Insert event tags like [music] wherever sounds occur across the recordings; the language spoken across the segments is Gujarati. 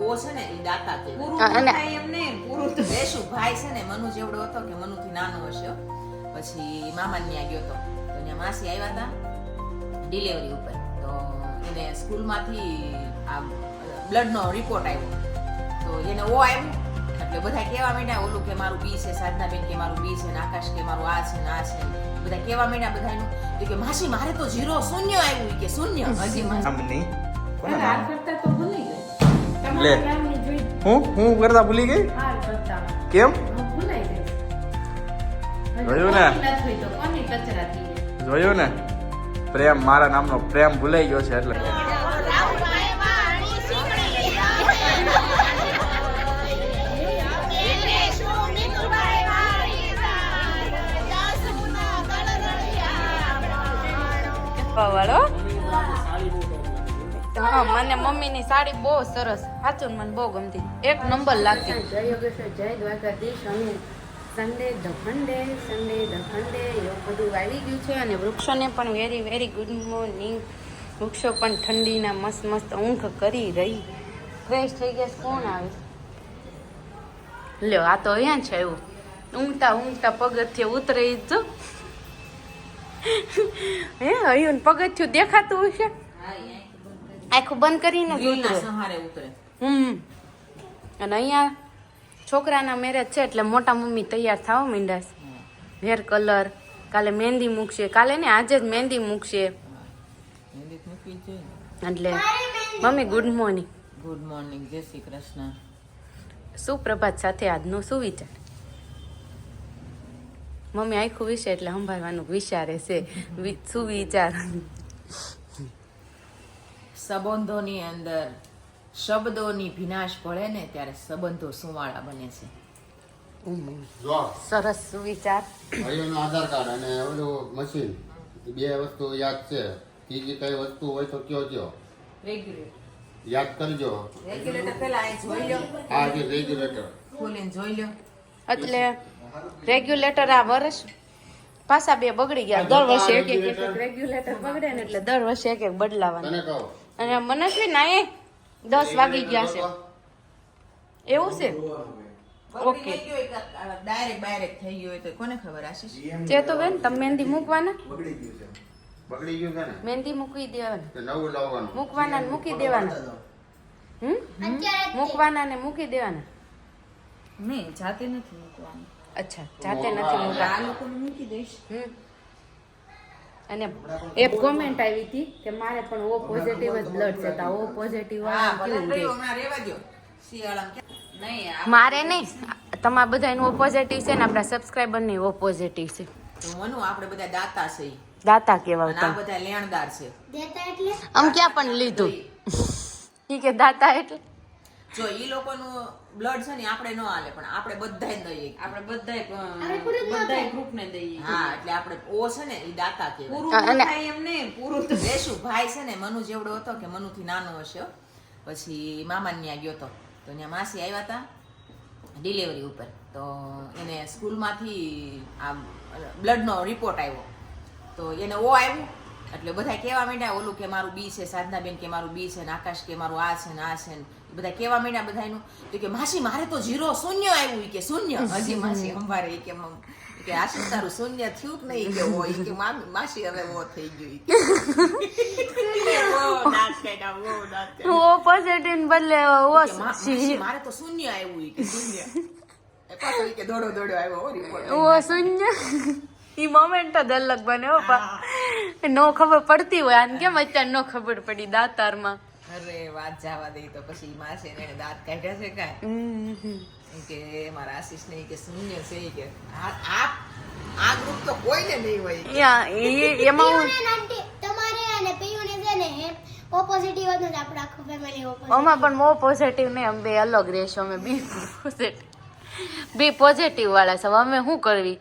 ઓ છે ને એ દાતા કહેવાય પૂરું અને- ન થાય એમ નહીં પૂરું તો બેસું. ભાઈ છે ને મનુ જેવડો હતો કે મનુથી નાનો હશે. પછી મામા ત્યાં ગયો હતો તો ત્યાં માસી આવ્યા હતા ડિલિવરી ઉપર. તો એને સ્કૂલમાંથી આ બ્લડનો રિપોર્ટ આવ્યો તો એને ઓ આવ્યું એટલે બધા કહેવા માંડ્યા ઓલું કે મારું બી છે સાધનાબેન કે મારું બી છે ને આકાશ કે મારું આ છે ને આ છે. બધા કહેવા માંડ્યા બધાનું તો કે માસી મારે તો જીરો શૂન્ય આવ્યું. કે શૂન્ય. હજી માસી? કરતા તો ભૂલી. લે. હું? હું કરતા ભૂલી ગઈ? કેમ? જોયું ને? જોયું ને? પ્રેમ, મારા નામનો પ્રેમ ભૂલાઈ ગયો છે એટલે. વાળો હા, મને મમ્મીની સાડી બહુ સરસ સાચું મને બહુ ગમતી. એક નંબર લાગતી. જય યોગેશ્વર જય દ્વારકાધીશ અમે Sunday the funday Sunday the funday એવું બધું આવી ગયું છે અને વૃક્ષોને પણ વેરી વેરી ગુડ મોર્નિંગ વૃક્ષો પણ ઠંડીના મસ્ત મસ્ત ઊંઘ કરી રહી. ફ્રેશ થઈ ગયા કોણ આવે? લ્યો, આ તો અહીંયા છે એવું. ઊંઘતા ઊંઘતા પગથિયે ઉતરે ઈ હે અહીં પગથિયું દેખાતું હશે? આખું બંધ કરીને ઉતરે. હમ. અને અહીંયા છોકરાના મેરેજ છે એટલે મોટા મમ્મી તૈયાર થાવ મીંડાસ હેર કલર કાલે મહેંદી મૂકશે. કાલે ને આજે જ મહેંદી મૂકશે. એટલે mummy good morning good morning જય શ્રી કૃષ્ણ. સુપ્રભાત સાથે આજનો સુવિચાર. મમ્મી આખું વિશે એટલે સંભાળવાનું વિચારે છે. સુવિચાર. સંબંધોની અંદર શબ્દોની ભીનાશ ભળે ને ત્યારે સંબંધો સુવાળા બને છે. સરસ સુવિચાર ભાઈઓનું આધાર કાર્ડ અને ઓલું મશીન બે વસ્તુ યાદ છે. ત્રીજી કઈ વસ્તુ હોય તો કયો કયો? યાદ કરજો. રેગ્યુલેટર પેલા અહીં જોઈ લો હા જે રેગ્યુલેટર ખોલીને જોઈ લો એટલે રેગ્યુલેટર આ વર્ષ પાછા બે બગડી ગયા. દર વર્ષે એક એક એક રેગ્યુલેટર બગડે ને એટલે દર વર્ષે એક એક બદલાવાનું અને મનસ્વી ના એ દસ વાગી ગયા છે. એવું છે? ઓકે. ડાયરેક્ટ ડાયરેક્ટ થઈ ગયો હોય તો કોને ખબર આશીષ તે તો બેન તમે મહેંદી મૂકવાના? બગડી ગયું છે. ને? મહેંદી મૂકી દેવાની. તે નવું લાવવાનું. મૂકવાના ને મૂકી દેવાના. હમ? મૂકવાના ને મૂકી દેવાના. મેં જાતે નથી મૂકવાનું. અચ્છા જાતે નથી મૂકવા આ લોકોને મૂકી દઈશ. હમ. અને એક કોમેન્ટ આવી હતી કે મારે પણ ઓ પોઝિટિવ જ બ્લડ છે તા ઓ પોઝિટિવ મારે નહીં. તમારા બધા એનું ઓ પોઝિટિવ છે ને આપણા સબસ્ક્રાઈબરની ઓ પોઝિટિવ છે મનુ આપણે બધા દાતા છે. દાતા કેવા બધા લેણદાર છે. આમ ક્યાં પણ લીધું? ઈ કે દાતા એટલે જો ઈ લોકોનું બ્લડ છે ને આપણે ન હાલે પણ આપણે બધાય દઈએ. આપણે બધાય બધાય ગ્રુપને દઈએ. હા એટલે આપણે ઓ છે ને ઈ દાતા કે પૂરું થાય એમ પૂરું તો રેશુ ભાઈ છે ને મનુ જેવડો હતો કે મનુથી નાનો હશે પછી મામા ત્યાં ગયો તો. તો ત્યાં માસી આવ્યા હતા ડિલિવરી ઉપર. તો એને સ્કૂલમાંથી આ બ્લડનો રિપોર્ટ આવ્યો. તો એને ઓ આવ્યું એટલે બધા કહેવા માંડ્યા ઓલું કે મારું બી છે સાધનાબેન કે મારું બી છે ને આકાશ કે મારું આ છે ને આ છે ને. બધા કહેવા માંડ્યા બધાનું તો કે માસી મારે તો જીરો શૂન્ય આવ્યું. કે શૂન્ય. હજી માસી અમારે કે કે આશી તારું શૂન્ય થયું જ નહીં. કે હોય કે માસી હવે વો થઈ ગયું. કે. ઓ પોઝિટિવ બદલે ઓ મારે તો શૂન્ય આવ્યું. કે શૂન્ય. પાછો કે દોડો દોડો આવ્યો ઓ શૂન્ય. ઈ મોમેન્ટ જ અલગ બને હો પા નો ખબર પડતી હોય. આને કેમ અત્યારે નો ખબર પડી દાતારમાં? અરે વાત જવા દઈ તો પછી માસે ને દાંત કાઢ્યા છે કાંઈ? કે મારા આશીષ ને કે શૂન્ય છે કે આ આ આ ગ્રુપ તો કોઈને નહીં હોય. એમાં ને તમારે અને પીયુને છે ને આખું ફેમિલી. પણ મો પોઝિટિવ નહીં અમે બે અલગ રહેશું. અમે બી પોઝિટિવ બી પોઝિટિવ વાળા છે અમે શું કરવી?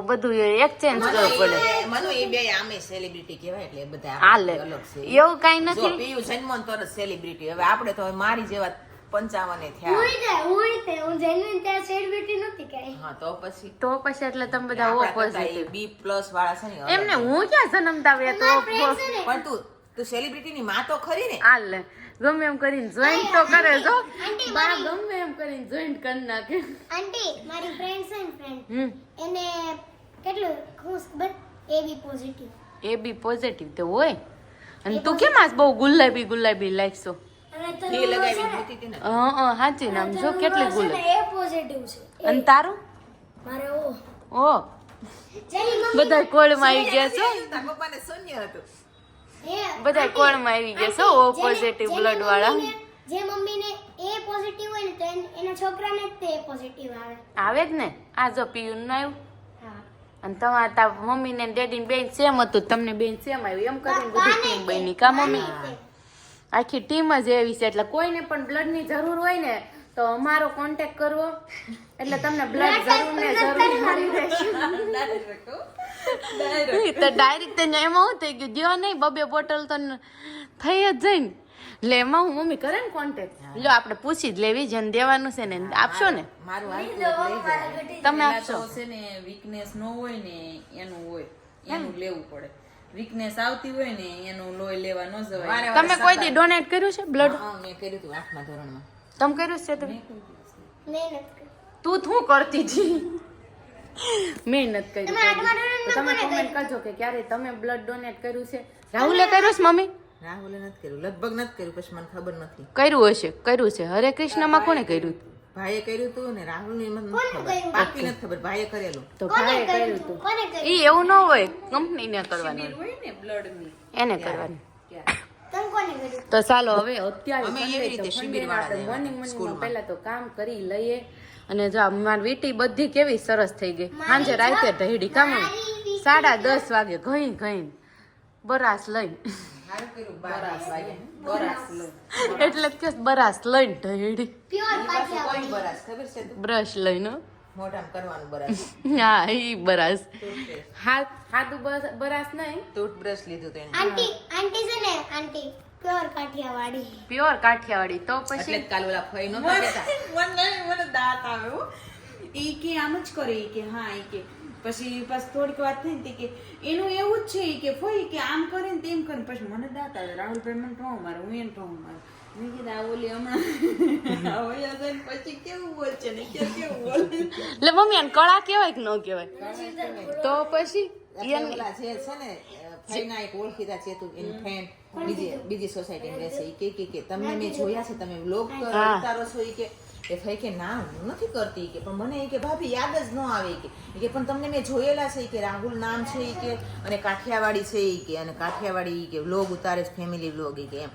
બધું એક્સચેન્જ કરવું પડે. મનુ એ બે આમે સેલિબ્રિટી કહેવાય એટલે બધા હાલે આપણાથી અલગ છે. એવું કઈ જો નથી. પીયુ જન્મન તરત સેલિબ્રિટી હવે આપણે તો મારી જેવા પંચાવને થયા. હોય તે, હુંય તે. હું genuine ત્યાં સેલિબ્રિટી નથી કાંઈ. હા તો પછી? તો પછી એટલે તમે બધા ઓ પોઝિટિવ બી પ્લસ વાળા છે ને એમને હું ક્યાં જન્મતા આવ્યા તો ને, પણ તું તું સેલિબ્રિટીની માં તો ખરી ને. આ લે. ગમે એમ કરીને જોઈન્ટ તો કરે જો બા ગમે એમ કરીને જોઈન્ટ કરી નાખે. આંટી મારી ફ્રેન્ડ છે ને ફ્રેન્ડ હમ. એને કેટલું ખુશ ખબર AB positive A B positive તો હોય. અને તું કેમ આજ બહુ ગુલાબી ગુલાબી લાગશો? અને તો એ લગાવી મૂકી હતી ને. હા હા સાચી નામ જો કેટલી ગુલાબી. છે. અને તારું? મારે ઓ. ઓ. બધા કોળમાં આવી ગયા છો? પપ્પાને શૂન્ય હતું. બધા કોળમાં આવી ગયા છો? ઓ પોઝિટિવ બ્લડ વાળા. જે મમ્મીને એ પોઝિટિવ હોય ને તો એના છોકરાને જ તે પોઝિટિવ આવે. આવે જ ને? આ જો પીયું ના આવ્યું. અને તમારા તા મમ્મી ને ડેડી ને બેન સેમ હતું તમને બેન સેમ આવ્યું એમ કરીને બધી ટીમ બની. કા મમ્મી? આખી ટીમ જ એવી છે એટલે કોઈને પણ બ્લડની જરૂર હોય ને તો અમારો કોન્ટેક્ટ કરવો. એટલે તમને બ્લડ જરૂર ને જરૂર મળી રહેશે. તો ડાયરેક્ટ તને એમાં હું થઈ ગયું. દ્યો નહીં બબે બોટલ તો થઈ જ જાય ને એટલે એમાં હું મમ્મી કરે ને કોન્ટેક્ટ લો આપણે પૂછી જ લેવી જેને દેવાનું છે ને આપશો ને? તમે આપશો. છે ને વીકનેસ નો હોય ને એનું હોય. એનું લેવું પડે. વીકનેસ આવતી હોય ને એનું લોહી લેવા ન જવાય. તમે કોઈ દી ડોનેટ કર્યું છે બ્લડ હા, મેં કર્યું હતું આઠમા ધોરણમાં. તમે કર્યું છે તમે. તું શું કરતી હતી? મેં કરી કર્યું તમે કોમેન્ટ કરજો કે ક્યારે તમે બ્લડ ડોનેટ કર્યું છે. રાહુલે કર્યું છે મમ્મી? રાહુલે નથી કર્યું. લગભગ નથી કર્યું પછી મને ખબર નથી. કર્યું હશે કર્યું છે. હરે કૃષ્ણમાં કોને કર્યું? ભાઈએ કર્યું હતું ને રાહુલની નથી ખબર? પાકી નથી ખબર ભાઈએ કરેલું. તો ભાઈએ કર્યું? હતું એ એવું ન હોય. કંપનીને કરવાનું હોય ને બ્લડની એને કરવાનું. તમે કોને કર્યું? તો ચાલો હવે અત્યારે મોર્નિંગ Sunday એવી તો રીતે Sunday શિબિર વાળા આપણે જવાના morning morning માં સ્કૂલમાં. પહેલા તો કામ કરી લઈએ. અને જો મારી વીટી બધી કેવી સરસ થઈ ગઈ. સાંજે રાતે ઢહેડી કામ સાડા દસ વાગે ઘઈ ઘઈ બરાસ લઈને. એટલે જ કે બરાસ લઈને ઢળી પ્યોર કોઈ કાઠિયાવાડી બરાસ ખબર છે તું? બ્રશ લઈને હો. મોઢામાં કરવાનું બરાસ. હા એ બરાસ. હાથ હાથું બરાસ નહીં. ટૂથબ્રશ લીધું તેને આંટી આંટી છે ને aunty. Pure Kathiyawadi. Pure Kathiyawadi. તો પછી? કાલ ઓલા ફઈ નહોતા કહેતા. [laughs] મને મને દાંત આવ્યો ઈ કે આમ જ કરે ઈ કે હા ઈ કે. પછી પછી થોડીક વાત થઈ ને કે એનું એવું જ છે કે ફોઈ કે આમ કરે ને તેમ કરે પછી મને દાંત આવે. રાહુલભાઈ મને ઠો મારે હું એને ઠો મારે. મેં કીધું ઓલી હમણાં [laughs] હવે પછી કેવું બોલશે ને કે કેવું બોલે એટલે મમ્મી આને કળા કહેવાય કે ન કહેવાય? તો પછી? છે ને ફઈના એક ઓળખીતા છે તું એની ફ્રેન્ડ બીજી બીજી સોસાયટીમાં રહેશે કે કે કે તમને મેં જોયા છે તમે બ્લોગ. ઉતારો છો એ કે એ ફઈ કે ના હું નથી કરતી કે પણ મને એ કે ભાભી યાદ જ ન આવે કે કે પણ તમને મેં જોયેલા છે કે રાહુલ નામ છે એ કે અને કાઠિયાવાડી છે ઈ કે અને કાઠિયાવાડી કે વ્લોગ ઉતારે છે ફેમિલી વ્લોગ એ કે એમ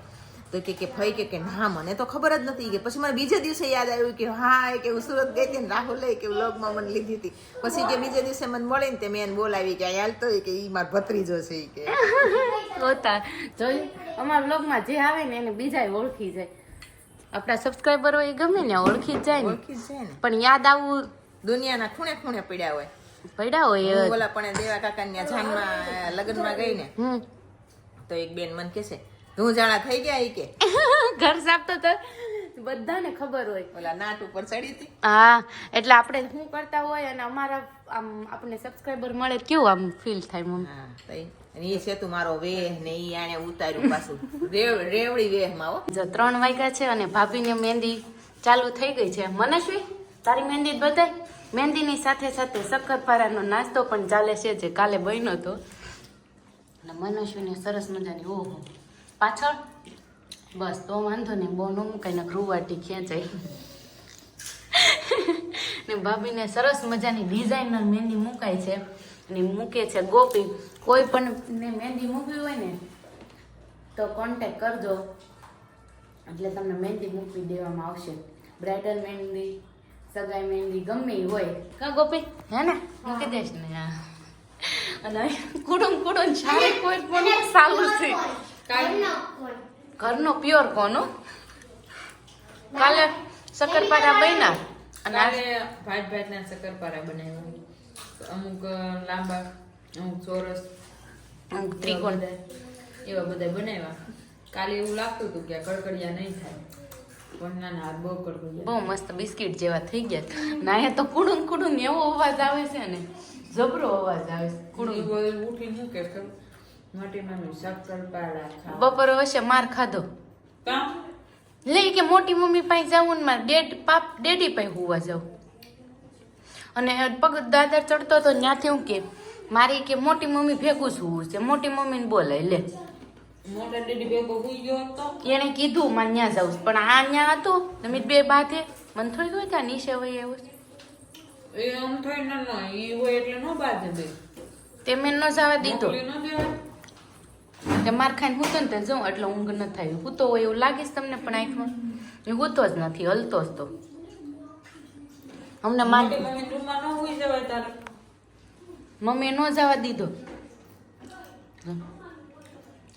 તો કે કે ફઈ કે કે ના મને તો ખબર જ નથી કે પછી મને બીજે દિવસે યાદ આવ્યું કે હા એ કે હું સુરત ગઈ હતી ને રાહુલે કે વ્લોગમાં મને લીધી હતી. પછી કે બીજે દિવસે મને મળે ને તે મેં એને બોલાવી કે હાલ તો કે એ મારો ભત્રીજો છે કે. [laughs] જોતા જોયું? અમારા વ્લોગમાં જે આવે ને એને બીજા ઓળખી જાય. આપણા સબસ્ક્રાઈબરો એ ગમે ને ઓળખી જાય ને. ઓળખી જ છે ને. પણ યાદ આવવું દુનિયાના ખૂણે ખૂણે પડ્યા હોય. પડ્યા હોય ઓલા પણ દેવા કાકા ને જાનમાં લગ્નમાં ગઈ ને. તો એક બેન મને કે છે જાણા થઈ ગયા કે. [laughs] ઘર સાફ તો બધાને ખબર હોય. ઓલા નાટ ઉપર ચડી હતી. હા એટલે આપણે શું કરતા હોય અને અમારા આમ આપણે સબસ્ક્રાઈબર મળે કેવું આમ ફીલ થાય મમ્મી? અને ઈ છે તું મારો વેહ ને એ આને ઉતાર્યું પાછું. રેવ રેવડી વેહમાં હો. જો ત્રણ વાગ્યા છે અને ભાભીને મહેંદી ચાલુ થઈ ગઈ છે. મનસ્વી તારી મહેંદી જ મહેંદી મહેંદીની સાથે સાથે શક્કરપારાનો નાસ્તો પણ ચાલે છે જે કાલે બન્યો હતો. અને મનસ્વીને સરસ મજાની ઓહો. પાછળ? બસ તો વાંધો નહીં બહુ ન મુકાય ને રૂવાટી ખેંચાય ને ભાભીને સરસ મજાની ડિઝાઇનર મહેંદી મુકાય છે. અને મૂકે છે ગોપી. કોઈ પણ ને મહેંદી મૂકવી હોય ને તો કોન્ટેક કરજો. એટલે તમને મહેંદી મૂકી દેવામાં આવશે. બ્રાઇડલ મહેંદી સગાઈ મહેંદી ગમે હોય. કા ગોપી? હે ને? મૂકી દેશ ને અને કુડુમ કુડુમ શારે કોઈ પણ સારું છે. ઘરનો પ્યોર કોનો? કાલે શક્કરપારા બન્યા? અને કાલે ભાત ભાતના શક્કરપારા બનાવ્યા અમુક લાંબા અમુક ચોરસ અમુક ત્રિકોણ. એવા બધા બનાવ્યા. કાલે એવું લાગતું હતું કે કડકડિયા નહીં થાય. ના ના બહુ મસ્ત બિસ્કિટ જેવા થઈ ગયા ના અહીંયા તો કુડું કુડું એવો અવાજ આવે છે ને. જબરો અવાજ આવે છે. કુડું કુડું ઉઠી મૂકે ખરું મોટી મમ્મી શક્કરપારા ખાવા બપોરે વચ્ચે માર ખાધો. લે કે મોટી મમ્મી પાસે જાઉં ને મારે ડેડ પાપ ડેડી પાસે હોવા જાઉં. અને પગ દાદર ચડતો તો ત્યાંથી હું કે મારી કે મોટી મમ્મી ભેગું શું છે. મોટી મમ્મીને બોલાય લે. મોટા ડેડી ભેગો હુઈ ગયો હતો? એને કીધું માં ત્યાં જાઉં. પણ આ ત્યાં હતું તમે બે બાથે મને થોડી ખબર ત્યાં નીચે હોય એવું છે. એ આમ થઈ ન ન હોય એટલે નો બાજે તે મેં ન જવા દીધો. ન દેવાય. કે માર ખાઈને હું તો ને તે જાઉં એટલે ઊંઘ ન થાય. હું તો હોય એવું લાગીશ તમને પણ આંખમાં. એ હૂતો જ નથી હલતો જ તો. અમને મમ્મી ન જવા દીધો.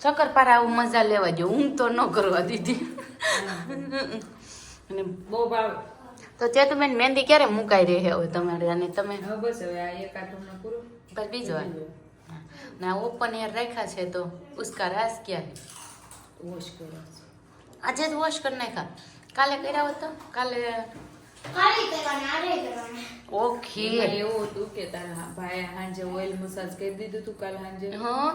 શક્કરપારા આવું મજા લેવા જો ઊંઘ તો ન કરવા દીધી. અને બહુ ભાવે. તો ચેતુબેન મહેંદી ક્યારે મુકાઈ રહી હવે તમારે? અને તમે? બસ હવે આ એકાદ પૂરું. બીજો ના ઓપન એર રાખ્યા છે તો ઉસકા રાસ ક્યાં વોશ કરો. આજે જ વોશ કરી નાખ્યા. કાલે કર્યા હોત તો? કાલે ઓકે એવું હતું કે તારા ભાઈ હાંજે ઓઇલ મસાજ કરી દીધું તું કાલ હાંજે. હા.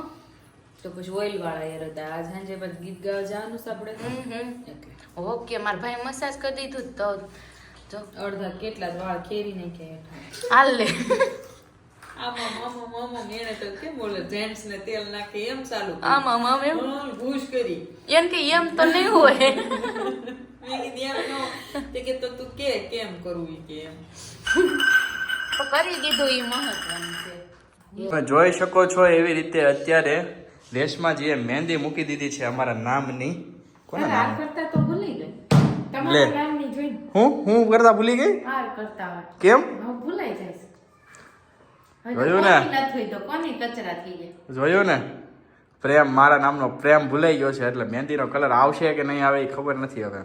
તો પછી ઓઇલ વાળા યાર હતા આજ હાંજે પછી ગીત ગાવા જવાનું છે આપણે હમ હમ. ઓકે મારા ભાઈ મસાજ કરી દીધું તો જો અડધા કેટલા જ વાળ ખેરી નાખ્યા. હાલ. લે જોઈ શકો છો એવી રીતે અત્યારે રેશમાજીએ મહેંદી મૂકી દીધી છે અમારા નામની. કોના નામ? કરતા તો ભૂલી ગઈ. તમારા નામની હું? હું કરતા ભૂલી ગઈ? કરતા કેમ? ભૂલાઈ જાય જોયું ને? જાય? ને? પ્રેમ મારા નામનો પ્રેમ ભૂલાઈ ગયો છે એટલે મહેંદીનો કલર આવશે કે નહીં આવે એ ખબર નથી હવે.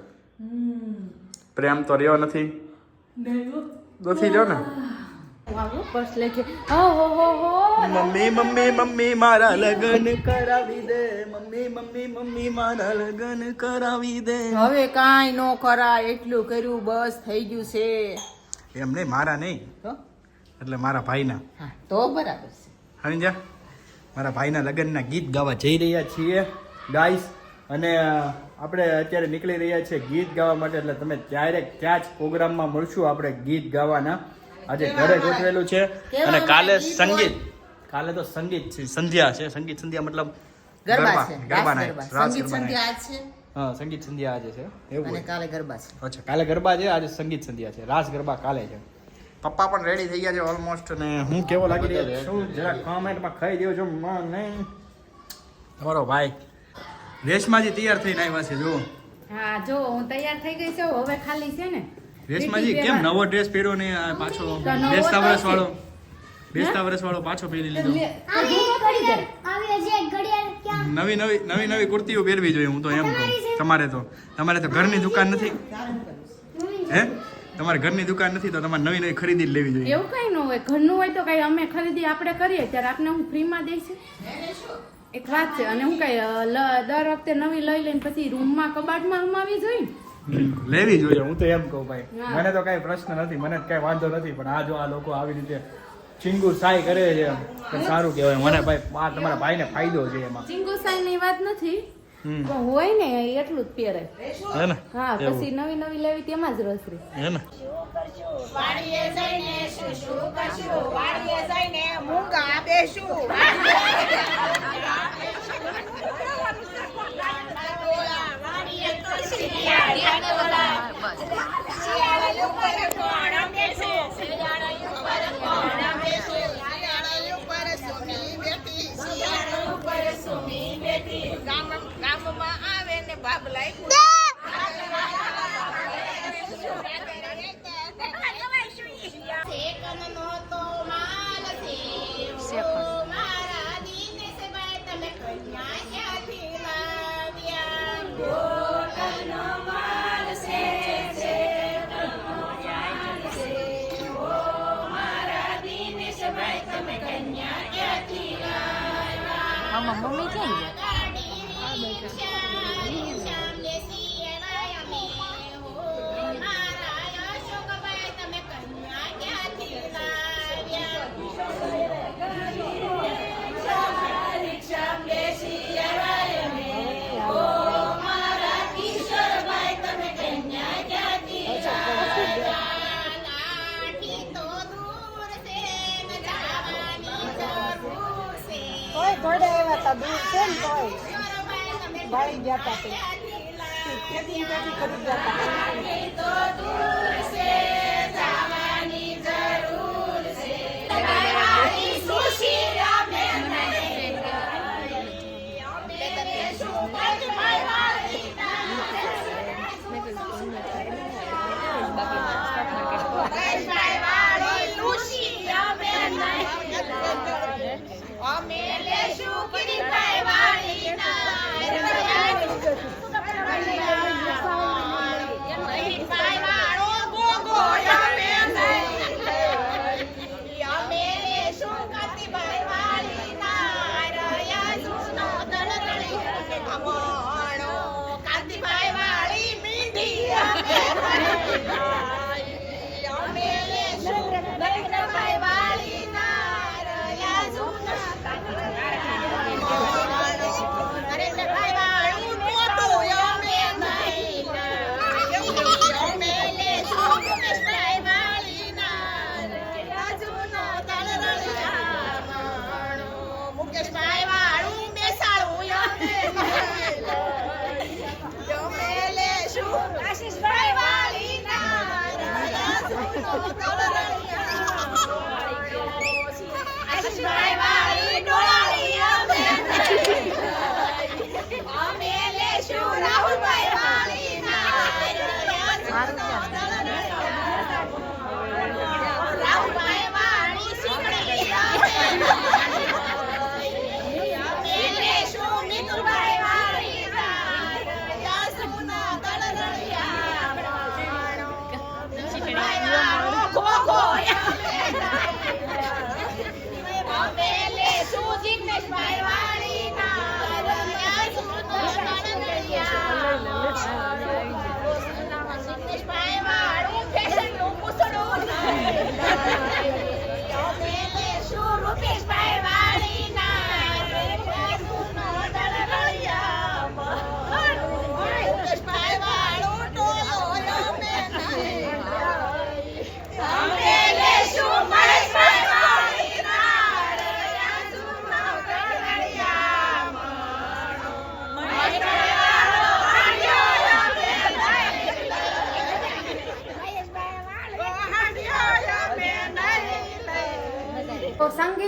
પ્રેમ તો રહ્યો નથી. નથી રહ્યો ને? મમ્મી મમ્મી મમ્મી મારા લગન કરાવી દે. મમ્મી મમ્મી મમ્મી મારા લગન કરાવી દે. હવે કાંઈ નો કરાય એટલું કર્યું બસ થઈ ગયું છે. એમ નહીં મારા નહીં. એટલે મારા ભાઈના. હા તો બરાબર છે. સમજ્યા મારા ભાઈના લગ્નના ગીત ગાવા જઈ રહ્યા છીએ. ગાઈસ અને આપણે અત્યારે નીકળી રહ્યા છીએ ગીત ગાવા માટે એટલે તમે ડાયરેક્ટ ત્યાં જ પ્રોગ્રામમાં મળશું આપણે ગીત ગાવાના. આજે ઘરે ગોઠવેલું છે. અને કાલે સંગીત. કાલે તો સંગીત છે સંધ્યા છે. સંગીત સંધ્યા મતલબ ગરબા છે. ગરબા. સંગીત સંધ્યા આજ? છે હા સંગીત સંધ્યા આજે છે. એવું કાલે ગરબા છે. અચ્છા કાલે ગરબા છે આજે સંગીત સંધ્યા છે. રાસ ગરબા કાલે છે. પપ્પા પણ રેડી થઈ ગયા છે ઓલમોસ્ટ ને હું કેવો લાગી રહ્યો? છું. જરા કોમેન્ટમાં ખાઈ દેવો છું મને. નહીં તમારો ભાઈ રેશમાજી તૈયાર થઈને આવ્યા છે જુઓ. હા જો હું તૈયાર થઈ ગઈ છું. હવે ખાલી છે ને. રેશમાજી કેમ નવો ડ્રેસ પહેર્યો ને આ પાછો? બેસતા તો વર્ષ વાળો બેસતા વર્ષ વાળો પાછો પહેરી લીધો. નવી નવી નવી નવી કુર્તીઓ પહેરવી જોઈએ હું તો એમ કહું. તમારે તો તમારે તો ઘરની દુકાન નથી? હે? તમારે ઘરની દુકાન નથી તો તમારે નવી નવી ખરીદી જ લેવી જોઈએ. એવું કઈ ન હોય ઘરનું હોય તો કઈ અમે ખરીદી આપણે કરીએ ત્યારે આપણે હું ફ્રીમાં દઈશ. એક વાત છે અને હું કઈ દર વખતે નવી લઈ લઈને પછી રૂમમાં કબાટમાં રમાવી જોઈએ લેવી જોઈએ. હું તો એમ કહું ભાઈ મને તો કઈ પ્રશ્ન નથી મને કઈ વાંધો નથી પણ આ જો આ લોકો આવી રીતે ચિંગુ સાઈ કરે છે સારું કહેવાય. મને ભાઈ આ તમારા ભાઈને ફાયદો છે એમાં. ચિંગુસાઈ ની વાત નથી. હોય ને એટલું જ પહેરે. હે ને? હા પછી નવી નવી લેવી તેમાં જ રસ રહે હે ને? સેકંદનો લાવ્યા આમાં મમ્મી ક્યાં ગયા હતા દૂર છે ને તોય. ભાઈ ગયા હતા તે. ગયા તો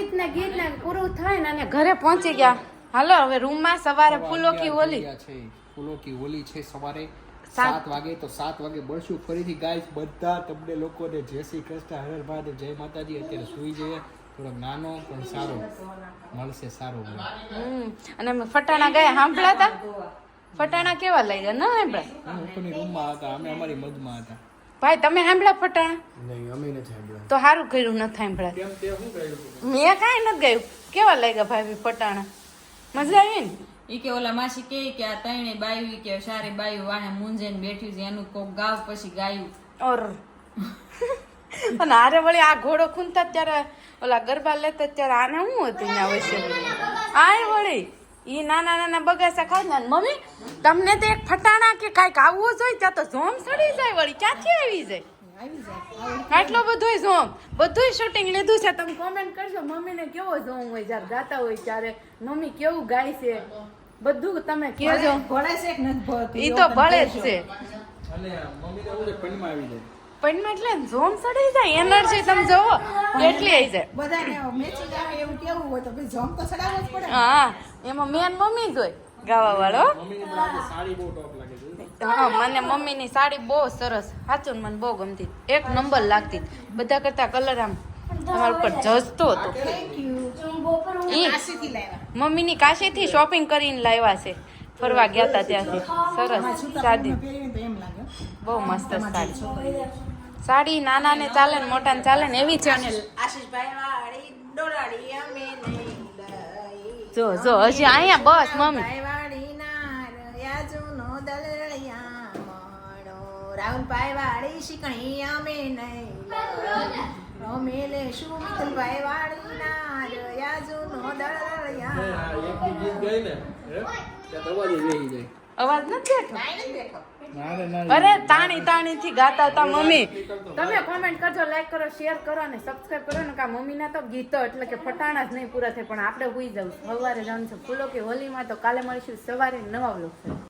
સંગીત ને ગીત ને પૂરું થાય ને અને ઘરે પહોંચી ગયા. હાલો હવે રૂમમાં સવારે ફૂલો કી છે. ફૂલો કી હોલી છે સવારે. સાત- વાગે તો સાત વાગે મળશું. ફરીથી ગાઈસ બધા તમને લોકોને જય શ્રી કૃષ્ણ હર મહાદેવ જય માતાજી. અત્યારે સુઈ જઈએ. થોડોક નાનો પણ સારો. મળશે સારો હમ. અને અમે ફટાણા ગયા સાંભળ્યા હતા? ફટાણા કેવા લઈ ગયા ના સાંભળ્યા? હું રૂમમાં હતા. અમે અમારી મજમાં હતા. ભાઈ તમે સાંભળ્યા ફટાણા નહીં અમે નથી સાંભળ્યા. તો સારું કર્યું નથી સાંભળ્યા. કેમ તે શું કહ્યું મેં કાંઈ નથી ગયું કેવા લાગ્યા ભાઈ ફટાણા મજા આવી ને? ઈ કે ઓલા માસી કે કે આ તૈણે બાયું કે સારી બાયું વાહે મુંજેન બેઠ્યું છે એનું કોક ગાવ પછી ગાયું. ઓર. અને આરે વળી આ ઘોડો ખૂનતા ત્યારે ઓલા ગરબા લેતા ત્યારે આને શું હતું ત્યાં વચ્ચે? આય વળી. ઈ નાના નાના બગાસા ખાવ ને મમ્મી તમને તો એક ફટાણા કે કાંઈક આવવું જોઈએ ત્યાં તો ઝોમ સડી જાય વળી. ક્યાંથી આવી જાય? આટલો બધોય ઝોમ. બધુંય શૂટિંગ લીધું છે તમે કોમેન્ટ કરજો. મમ્મીને કેવો ઝોમ હોય? જ્યારે ગાતા હોય ત્યારે મમ્મી કેવું ગાય છે? બધું તમે કેજો. ભળે છે કે નથી ઈ તો ભળે જ છે. અને મમ્મી તો શું પણમાં આવી જાય. પણ એટલે ઝોમ સડી જાય એનર્જી તમે જોવો કેટલી આવી જાય. બધાને મેચિંગ આવે એવું કેવું હોય તો ભાઈ જમ તો સડાવો જ પડે. હા એમાં મેન મમ્મી જ હોય ગાવા વાળો હા મને મમ્મીની સાડી બહુ સરસ સાચું ને મને બહુ ગમતી. એક નંબર લાગતી. બધા કરતા કલર આમ તમારા ઉપર જજતો હતો. મમ્મીની કાશીથી શોપિંગ કરીને લાવ્યા છે. ફરવા ગયા હતા ત્યાંથી. સરસ સાદી. બહુ મસ્ત સાડી. સાડી નાના ને ચાલે ને મોટા ને ચાલે ને એવી છે અને આશીષભાઈ વાળી ડોલાડી અમે નહીં જો જો હજી અહીંયા બસ મમ્મી. ભાઈ વાળી વાળી શીકણી અમે નહીં અમે લેશું વાળી એક ગીત ગાય ને બેસી જાય. અવાજ નથી બેઠો અરે તાણી તાણી થી ગાતા હતા મમ્મી. તમે કોમેન્ટ કરજો લાઈક કરો શેર કરો અને સબસ્ક્રાઇબ કરો. ને કા મમ્મી ના તો ગીતો એટલે કે ફટાણા જ નહીં પૂરા થાય પણ આપણે હુઈ જવું સવારે જવાનું છે ફૂલો કે હોલીમાં તો કાલે મળીશું સવારે નવા વ્લોગ